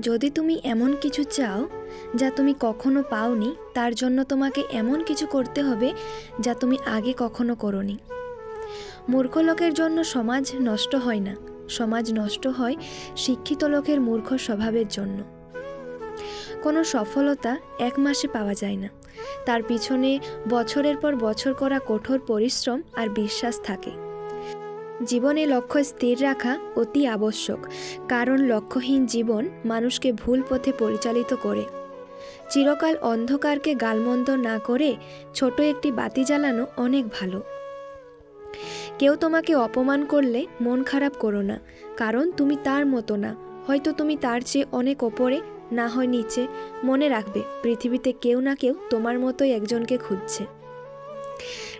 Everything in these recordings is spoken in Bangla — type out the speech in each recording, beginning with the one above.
যদি তুমি এমন কিছু চাও যা তুমি কখনো পাওনি, তার জন্য তোমাকে এমন কিছু করতে হবে যা তুমি আগে কখনো করনি। মূর্খ লোকের জন্য সমাজ নষ্ট হয় না। সমাজ নষ্ট হয় শিক্ষিত লোকের মূর্খ স্বভাবের জন্য। কোনো সফলতা এক মাসে পাওয়া যায় না। তার পিছনে বছরের পর বছর করা কঠোর পরিশ্রম আর বিশ্বাস থাকে। জীবনে লক্ষ্য স্থির রাখা অতি আবশ্যক, কারণ লক্ষ্যহীন জীবন মানুষকে ভুল পথে পরিচালিত করে। চিরকাল অন্ধকারকে গালমন্দ না করে ছোট একটি বাতি জ্বালানো অনেক ভালো। কেউ তোমাকে অপমান করলে মন খারাপ করো না, কারণ তুমি তার মতো না। হয়তো তুমি তার চেয়ে অনেক ওপরে, না হয় নিচে। মনে রাখবে, পৃথিবীতে কেউ না কেউ তোমার মতোই একজনকে খুঁজছে।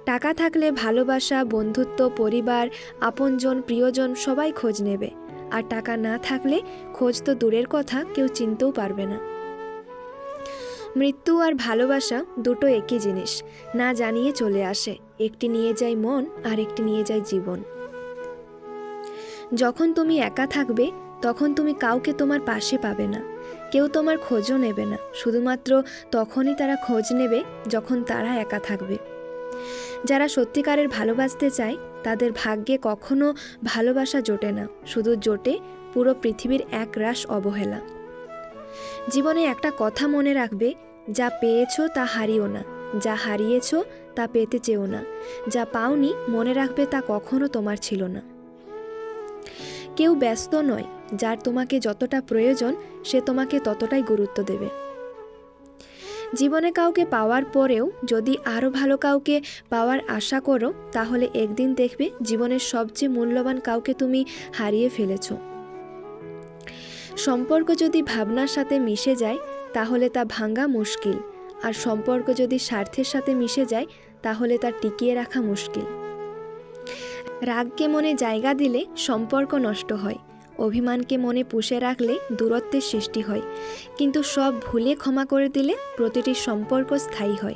টাকা থাকলে ভালোবাসা, বন্ধুত্ব, পরিবার, আপনজন, প্রিয়জন সবাই খোঁজ নেবে। আর টাকা না থাকলে খোঁজ তো দূরের কথা, কেউ চিনতেও পারবে না। মৃত্যু আর ভালোবাসা দুটো একই জিনিস, না জানিয়ে চলে আসে। একটি নিয়ে যায় মন, আর একটি নিয়ে যায় জীবন। যখন তুমি একা থাকবে, তখন তুমি কাউকে তোমার পাশে পাবে না। কেউ তোমার খোঁজও নেবে না। শুধুমাত্র তখনই তারা খোঁজ নেবে যখন তারা একা থাকবে। যারা সত্যিকারের ভালোবাসতে চায়, তাদের ভাগ্যে কখনো ভালোবাসা জোটে না, শুধু জোটে পুরো পৃথিবীর এক রাস অবহেলা। জীবনে একটা কথা মনে রাখবে, যা পেয়েছ তা হারিও না, যা হারিয়েছ তা পেতে চেও না, যা পাওনি মনে রাখবে তা কখনো তোমার ছিল না। কেউ ব্যস্ত নয়, যার তোমাকে যতটা প্রয়োজন, সে তোমাকে ততটাই গুরুত্ব দেবে। জীবনে কাউকে পাওয়ার পরেও যদি আরও ভালো কাউকে পাওয়ার আশা করো, তাহলে একদিন দেখবে জীবনের সবচেয়ে মূল্যবান কাউকে তুমি হারিয়ে ফেলেছ। সম্পর্ক যদি ভাবনার সাথে মিশে যায়, তাহলে তা ভাঙ্গা মুশকিল। আর সম্পর্ক যদি স্বার্থের সাথে মিশে যায়, তাহলে তা টিকিয়ে রাখা মুশকিল। রাগকে মনে জায়গা দিলে সম্পর্ক নষ্ট হয়। অভিমানকে মনে পুষে রাখলে দূরত্বের সৃষ্টি হয়। কিন্তু সব ভুলে ক্ষমা করে দিলে প্রতিটি সম্পর্ক স্থায়ী হয়।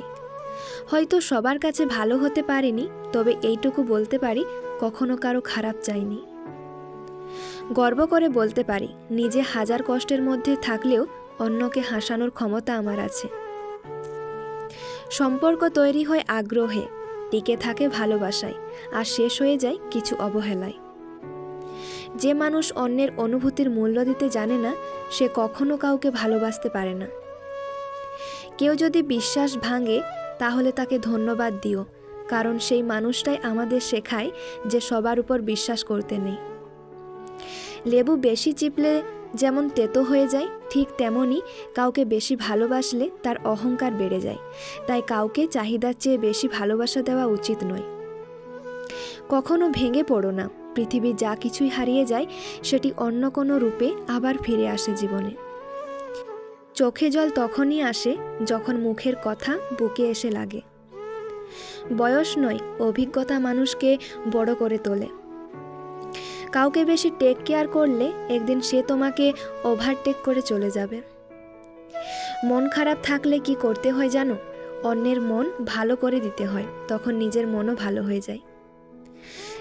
হয়তো সবার কাছে ভালো হতে পারিনি, তবে এইটুকু বলতে পারি, কখনো কারও খারাপ চাইনি। গর্ব করে বলতে পারি, নিজে হাজার কষ্টের মধ্যে থাকলেও অন্যকে হাসানোর ক্ষমতা আমার আছে। সম্পর্ক তৈরি হয় আগ্রহে, টিকে থাকে ভালোবাসায়, আর শেষ হয়ে যায় কিছু অবহেলায়। যে মানুষ অন্যের অনুভূতির মূল্য দিতে জানে না, সে কখনো কাউকে ভালোবাসতে পারে না। কেউ যদি বিশ্বাস ভাঙে, তাহলে তাকে ধন্যবাদ দিও, কারণ সেই মানুষটাই আমাদের শেখায় যে সবার উপর বিশ্বাস করতে নেই। লেবু বেশি চিপলে যেমন তেতো হয়ে যায়, ঠিক তেমনই কাউকে বেশি ভালোবাসলে তার অহংকার বেড়ে যায়। তাই কাউকে চাহিদার চেয়ে বেশি ভালোবাসা দেওয়া উচিত নয়। কখনো ভেঙে পড়ো না। পৃথিবী যা কিছুই হারিয়ে যায়, সেটি অন্য কোনো রূপে আবার ফিরে আসে জীবনে। চোখে জল তখনই আসে যখন মুখের কথা বুকে এসে লাগে। বয়স নয়, অভিজ্ঞতা মানুষকে বড় করে তোলে। কাউকে বেশি টেক কেয়ার করলে একদিন সে তোমাকে ওভারটেক করে চলে যাবে। মন খারাপ থাকলে কি করতে হয় জানো? অন্যের মন ভালো করে দিতে হয়, তখন নিজের মনও ভালো হয়ে যায়।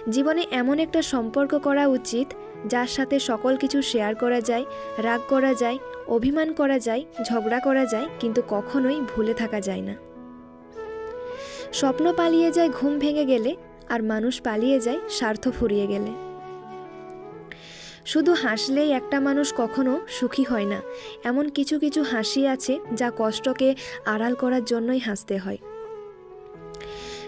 জীবনে এমন একটা সম্পর্ক করা উচিত, যার সাথে সকল কিছু শেয়ার করা যায়, রাগ করা যায়, অভিমান করা যায়, ঝগড়া করা যায়, কিন্তু কখনোই ভুলে থাকা যায় না। স্বপ্ন পালিয়ে যায় ঘুম ভেঙে গেলে, আর মানুষ পালিয়ে যায় স্বার্থ ফুরিয়ে গেলে। শুধু হাসলেই একটা মানুষ কখনো সুখী হয় না। এমন কিছু কিছু হাসি আছে, যা কষ্টকে আড়াল করার জন্যই হাসতে হয়।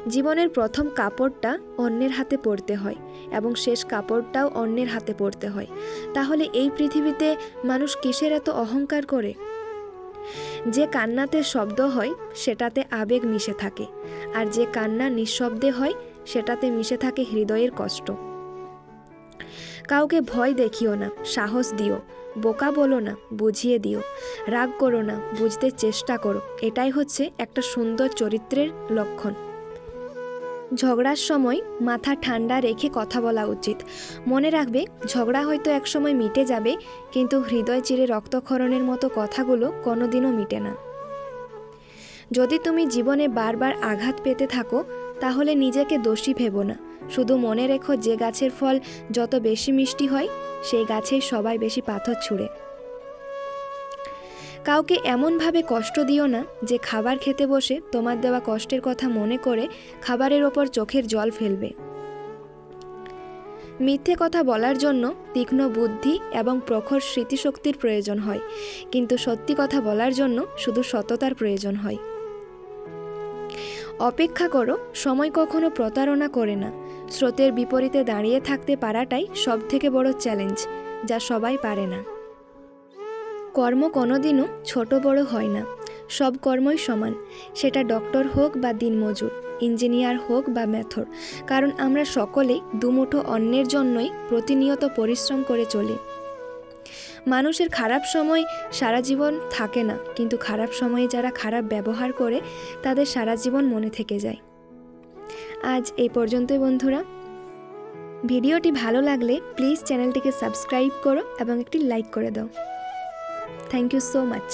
জীবনের প্রথম কাপড়টা অন্যের হাতে পড়তে হয় এবং শেষ কাপড়টাও অন্যের হাতে পড়তে হয়। তাহলে এই পৃথিবীতে মানুষ কিসের এত অহংকার করে? যে কান্নাতে শব্দ হয়, সেটাতে আবেগ মিশে থাকে। আর যে কান্না নিঃশব্দে হয়, সেটাতে মিশে থাকে হৃদয়ের কষ্ট। কাউকে ভয় দেখিও না, সাহস দিও। বোকা বলো না, বুঝিয়ে দিও। রাগ করো না, বুঝতে চেষ্টা করো। এটাই হচ্ছে একটা সুন্দর চরিত্রের লক্ষণ। ঝগড়ার সময় মাথা ঠান্ডা রেখে কথা বলা উচিত। মনে রাখবে, ঝগড়া হয়তো একসময় মিটে যাবে, কিন্তু হৃদয় চিরে রক্তক্ষরণের মতো কথাগুলো কোনোদিনও মিটে না। যদি তুমি জীবনে বারবার আঘাত পেতে থাকো, তাহলে নিজেকে দোষী ভেবো না। শুধু মনে রেখো যে গাছের ফল যত বেশি মিষ্টি হয়, সেই গাছেই সবাই বেশি পাথর ছুঁড়ে। কাউকে এমনভাবে কষ্ট দিও না যে খাবার খেতে বসে তোমার দেওয়া কষ্টের কথা মনে করে খাবারের ওপর চোখের জল ফেলবে। মিথ্যে কথা বলার জন্য তীক্ষ্ণ বুদ্ধি এবং প্রখর স্মৃতিশক্তির প্রয়োজন হয়, কিন্তু সত্যি কথা বলার জন্য শুধু সততার প্রয়োজন হয়। অপেক্ষা করো, সময় কখনো প্রতারণা করে না। স্রোতের বিপরীতে দাঁড়িয়ে থাকতে পারাটাই সবথেকে বড় চ্যালেঞ্জ যা সবাই পারে না। কর্ম কোনোদিনও ছোট বড় হয় না। সব কর্মই সমান। সেটা ডক্টর হোক বা দিনমজুর, ইঞ্জিনিয়ার হোক বা ম্যাথর, কারণ আমরা সকলেই দুমুঠো অন্যের জন্যই প্রতিনিয়ত পরিশ্রম করে চলি। মানুষের খারাপ সময় সারা জীবন থাকে না, কিন্তু খারাপ সময়ে যারা খারাপ ব্যবহার করে, তাদের সারা জীবন মনে থেকে যায়। আজ এই পর্যন্তই বন্ধুরা। ভিডিওটি ভালো লাগলে প্লিজ চ্যানেলটিকে সাবস্ক্রাইব করো এবং একটি লাইক করে দাও। Thank you so much